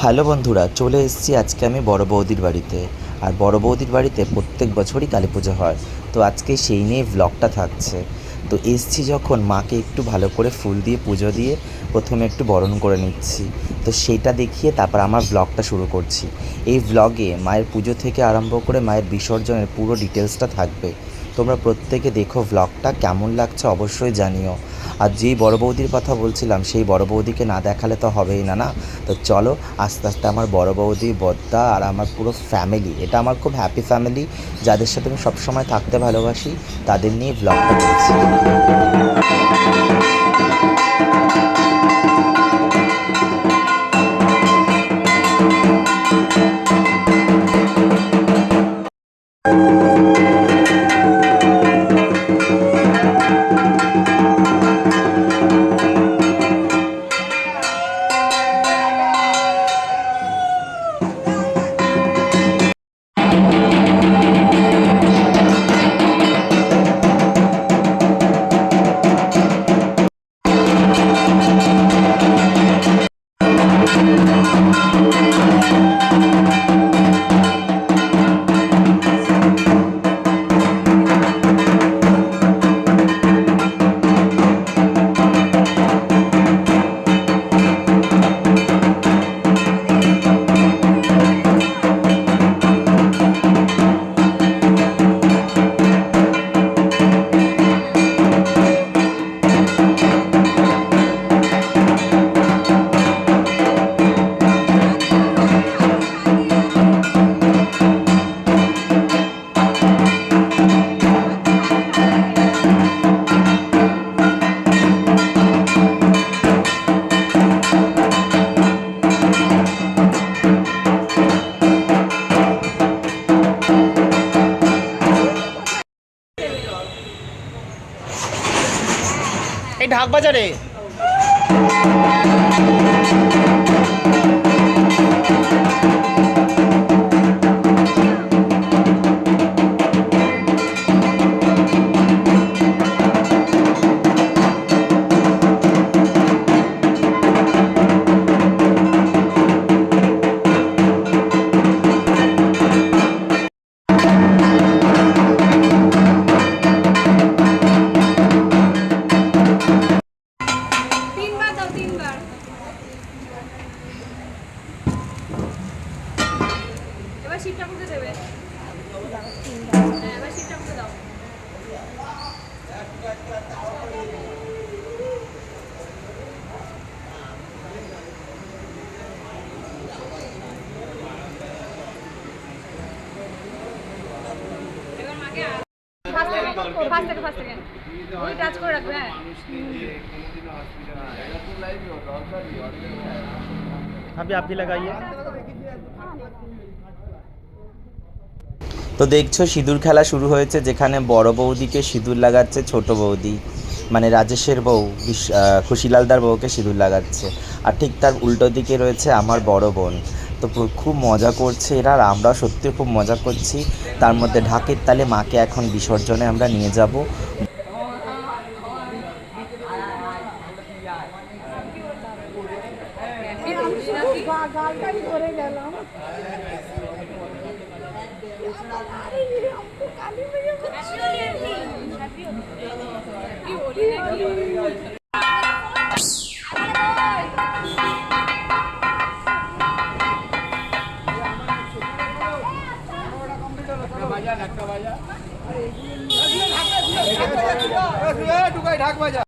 Hello বন্ধুরা, চলে এসেছি আজকে আমি বড় বৌদির বাড়িতে। আর বড় বৌদির বাড়িতে প্রত্যেক বছরই কালী পুজো হয়। তো আজকে সেই নিয়ে ব্লগটা থাকছে। তো এসছি যখন মাকে একটু ভালো করে ফুল দিয়ে পুজো দিয়ে প্রথমে একটু বরণ করে নিচ্ছি। তো সেটা দেখিয়ে তারপর আমার ব্লগটা শুরু করছি। এই ব্লগে মায়ের পুজো থেকে আরম্ভ করে মায়ের বিসর্জনের পুরো ডিটেলসটা থাকবে। তোমরা প্রত্যেকে দেখো ভ্লগটা কেমন লাগছে অবশ্যই জানিও। আর যেই বড় বৌদির কথা বলছিলাম, সেই বড় বৌদিকে না দেখালে তো হবেই না না? তো চলো আস্তে আস্তে আমার বড় বৌদি, বদ্দা আর আমার পুরো ফ্যামিলি এটা আমার খুব হ্যাপি ফ্যামিলি যাদের সাথে আমি সবসময় থাকতে ভালোবাসি, তাদের নিয়ে ভ্লগটা করছি। Thank you. এই ওই টাচ করে রাখবে হ্যাঁ अभी आप भी लगाइए তো দেখছো সিঁদুর খেলা শুরু হয়েছে যেখানে বড় বৌদিকে সিঁদুর লাগাচ্ছে ছোট বৌদি মানে রাজেশের বউ বিশ- আহ, খুশিলালদার বউকে সিঁদুর লাগাচ্ছে আর ঠিক তার উল্টো দিকে রয়েছে আমার বড় বোন তো খুব মজা করছে এরা, আর আমরাও সত্যি খুব মজা করছি। তার মধ্যে ঢাকের তালে মাকে এখন বিসর্জনে আমরা নিয়ে যাব। ঢাক বাজা